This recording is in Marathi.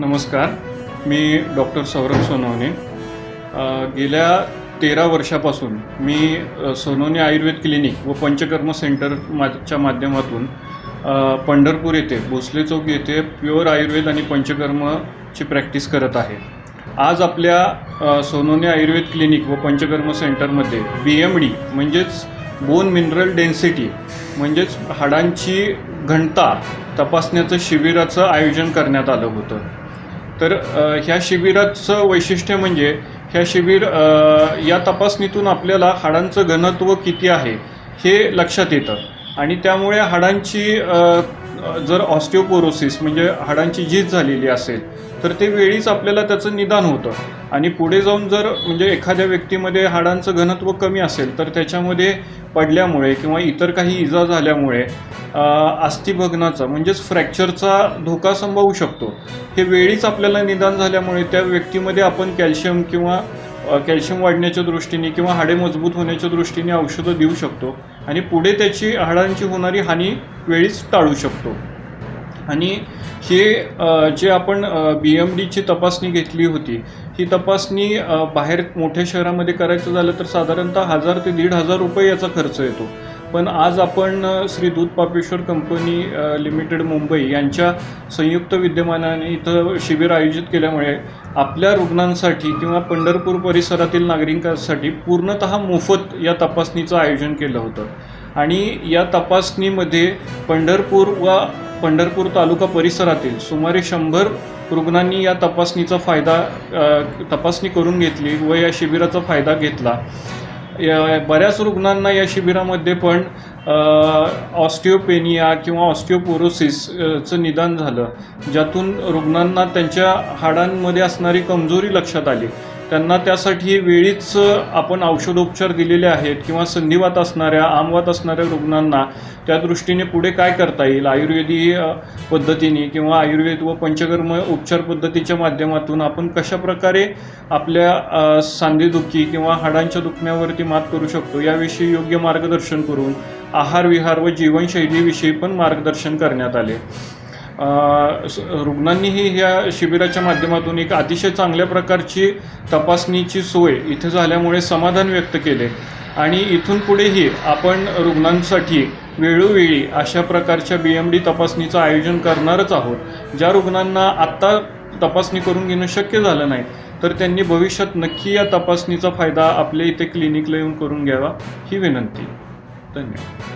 नमस्कार. मी डॉक्टर सौरभ सोनवणे. गेल्या तेरा वर्षापासून मी सोनवणे आयुर्वेद क्लिनिक व पंचकर्म सेंटर च्या माध्यमातून पंढरपूर येथे भोसले चौक येथे प्युअर आयुर्वेद आणि पंचकर्मची प्रॅक्टिस करत आहे. आज आपल्या सोनोने सोनवणे आयुर्वेद क्लिनिक व पंचकर्म सेंटरमध्ये बी एम डी म्हणजेच बोन मिनरल डेन्सिटी म्हणजेच हाडांची घनता तपासण्याचं शिबिराचं आयोजन करण्यात आलं होतं. तर ह्या शिबिराचं वैशिष्ट्य म्हणजे ह्या शिबिर या तपासणीतून आपल्याला हाडांचं घनत्व किती आहे हे लक्षात येतं. आणि त्यामुळे हाडांची जर ऑस्टिओपोरोसिस म्हणजे हाडांची झीज झालेली असेल तर ते वेळीच आपल्याला त्याचं निदान होतं. आणि पुढे जाऊन जर म्हणजे एखाद्या व्यक्तीमध्ये हाडांचं घनत्व कमी असेल तर त्याच्यामध्ये पडल्यामुळे किंवा इतर काही इजा झाल्यामुळे अस्थिभग्नाचा म्हणजेच फ्रॅक्चरचा धोका संभवू शकतो. हे वेळीच आपल्याला निदान झाल्यामुळे त्या व्यक्तीमध्ये आपण कॅल्शियम किंवा कॅल्शियम वाढण्याच्या दृष्टीने किंवा हाडे मजबूत होण्याच्या दृष्टीने औषधं देऊ शकतो आणि पुढे त्याची हाडांची होणारी हानी वेळीच टाळू शकतो. आणि हे जे आपण बी एम डीची तपासणी घेतली होती ही तपासणी बाहेर मोठ्या शहरामध्ये करायचं झालं तर साधारणतः हजार ते दीड हजार रुपये याचा खर्च येतो. पण आज आपण श्री दूध पापेश्वर कंपनी लिमिटेड मुंबई यांच्या संयुक्त विद्यमानाने इथं शिबिर आयोजित केल्यामुळे आपल्या रुग्णांसाठी किंवा पंढरपूर परिसरातील नागरिकांसाठी पूर्णतः मोफत या तपासणीचं आयोजन केलं होतं. आणि या तपासणीमध्ये पंढरपूर व पंढरपूर तालुका परिसरातील सुमारे शंभर रुग्णांनी या तपासणीचा फायदा तपासणी करून घेतली व या शिबिराचा फायदा घेतला. या बऱ्याच रुग्णांना या शिबिरामध्ये पण ऑस्टिओपेनिया किंवा ऑस्टिओपोरोसिसचं निदान झालं ज्यातून रुग्णांना त्यांच्या हाडांमध्ये असणारी कमजोरी लक्षात आली. त्यांना त्यासाठी वेळीच आपण औषधोपचार दिलेले आहेत किंवा संधिवात असणाऱ्या आमवात असणाऱ्या रुग्णांना त्या दृष्टीने पुढे काय करता येईल? आयुर्वेदी पद्धतीने किंवा आयुर्वेद व पंचकर्म उपचार पद्धतीच्या माध्यमातून आपण कशा प्रकारे आपल्या सांधेदुखी किंवा हाडांच्या दुखण्यावरती मात करू शकतो? याविषयी योग्य मार्गदर्शन करून आहार विहार व जीवनशैलीविषयी पण मार्गदर्शन करण्यात आले. रुग्णांनीही ह्या शिबिराच्या माध्यमातून एक अतिशय चांगल्या प्रकारची तपासणीची सोय इथे झाल्यामुळे समाधान व्यक्त केले. आणि इथून पुढेही आपण रुग्णांसाठी वेळोवेळी अशा प्रकारच्या बी एम डी तपासणीचं आयोजन करणारच आहोत. ज्या रुग्णांना आत्ता तपासणी करून घेणं शक्य झालं नाही तर त्यांनी भविष्यात नक्की या तपासणीचा फायदा आपल्या इथे क्लिनिकला येऊन करून घ्यावा ही विनंती. धन्यवाद.